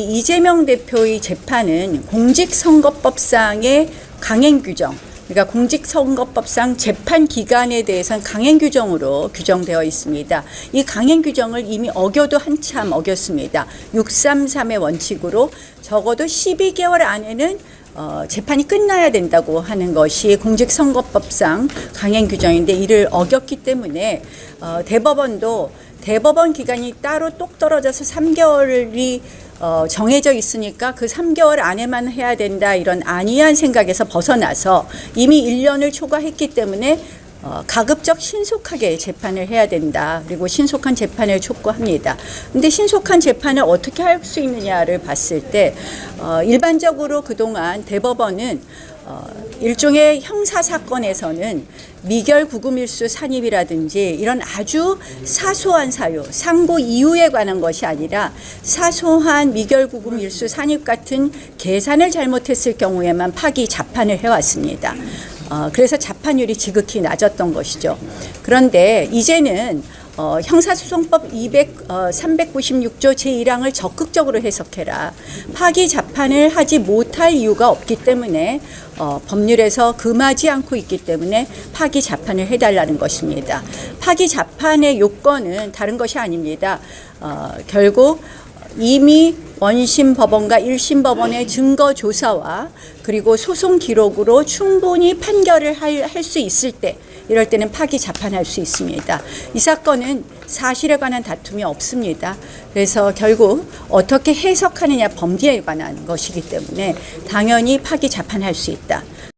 이재명 대표의 재판은 공직선거법상의 강행 규정, 그러니까 공직선거법상 재판 기간에 대해서는 강행 규정으로 규정되어 있습니다. 이 강행 규정을 이미 어겨도 한참 어겼습니다. 633의 원칙으로 적어도 12개월 안에는 어, 재판이 끝나야 된다고 하는 것이 공직선거법상 강행 규정인데 이를 어겼기 때문에 어, 대법원도 대법원 기간이 따로 똑 떨어져서 3개월이 어, 정해져 있으니까 그 3개월 안에만 해야 된다 이런 안이한 생각에서 벗어나서 이미 1년을 초과했기 때문에 어, 가급적 신속하게 재판을 해야 된다. 그리고 신속한 재판을 촉구합니다. 근데 신속한 재판을 어떻게 할 수 있느냐를 봤을 때 어, 일반적으로 그동안 대법원은 어, 일종의 형사 사건에서는 미결 구금일수 산입이라든지 이런 아주 사소한 사유, 상고 이유에 관한 것이 아니라 사소한 미결 구금일수 산입 같은 계산을 잘못했을 경우에만 파기 자판을 해왔습니다. 어, 그래서 자판율이 지극히 낮았던 것이죠. 그런데 이제는 어, 형사소송법 200, 어, 396조 제1항을 적극적으로 해석해라. 파기 자판을 하지 못할 이유가 없기 때문에 어, 법률에서 금하지 않고 있기 때문에 파기 자판을 해달라는 것입니다. 파기 자판의 요건은 다른 것이 아닙니다. 어, 결국 이미 원심 법원과 일심 법원의 증거 조사와 그리고 소송 기록으로 충분히 판결을 할 수 있을 때 이럴 때는 파기 자판할 수 있습니다. 이 사건은 사실에 관한 다툼이 없습니다. 그래서 결국 어떻게 해석하느냐 범죄에 관한 것이기 때문에 당연히 파기 자판할 수 있다.